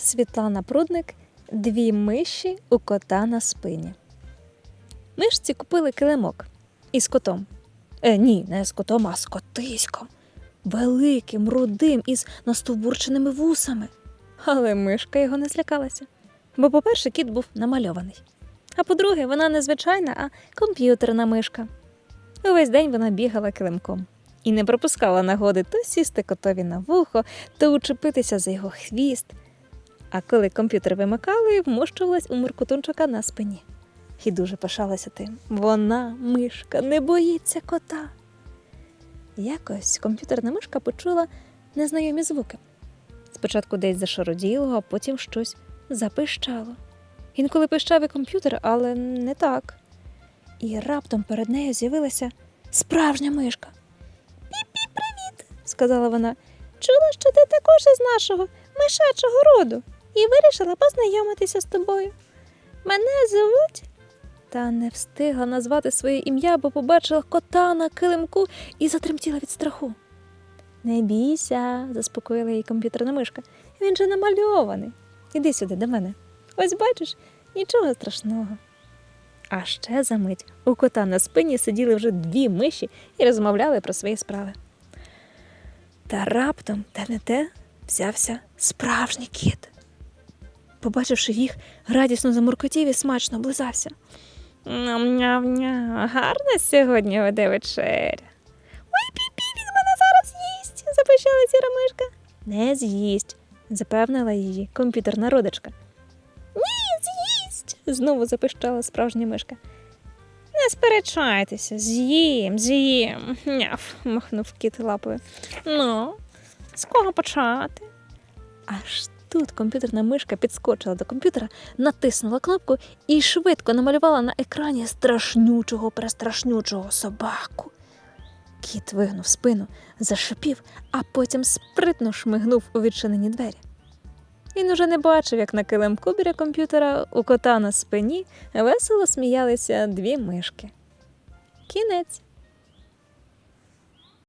Світлана Прудник Дві миші у кота на спині. Мишці купили килимок із котом. Е, ні, не з котом, а з котиськом. Великим, рудим, із настовбурченими вусами. Але мишка його не злякалася. Бо, по-перше, кіт був намальований. А по-друге, вона не звичайна, а комп'ютерна мишка. Увесь день вона бігала килимком і не пропускала нагоди то сісти котові на вухо, то учепитися за його хвіст. А коли комп'ютер вимикали, вмощувалась у Муркотунчика на спині. І дуже пишалася тим. Вона, мишка, не боїться кота. Якось комп'ютерна мишка почула незнайомі звуки. Спочатку десь зашароділо, а потім щось запищало. Інколи пищав і комп'ютер, але не так. І раптом перед нею з'явилася справжня мишка. Пі-пі, привіт, сказала вона. Чула, що ти також із нашого мишачого роду і вирішила познайомитися з тобою. Мене звуть. Та не встигла назвати своє ім'я, бо побачила кота на килимку і затремтіла від страху. Не бійся, заспокоїла її комп'ютерна мишка. Він же намальований. Іди сюди до мене. Ось бачиш, нічого страшного. А ще за мить у кота на спині сиділи вже дві миші і розмовляли про свої справи. Та раптом, те не те, взявся справжній кіт. Побачивши їх, радісно замуркотів і смачно облизався. Ням-ням-ням, гарна сьогодні веде вечеря. Ой, пі-пі, він мене зараз їсть, запищала сіра мишка. Не з'їсть, запевнила її комп'ютерна родичка. Ні, з'їсть, знову запищала справжня мишка. Не сперечайтеся, з'їм, з'їм. Няф, махнув кіт лапою. Ну, з кого почати? Аж тут комп'ютерна мишка підскочила до комп'ютера, натиснула кнопку і швидко намалювала на екрані страшнючого престрашнючого собаку. Кіт вигнув спину, зашипів, а потім спритно шмигнув у відчинені двері. Він уже не бачив, як на килимку біля комп'ютера у кота на спині весело сміялися дві мишки. Кінець.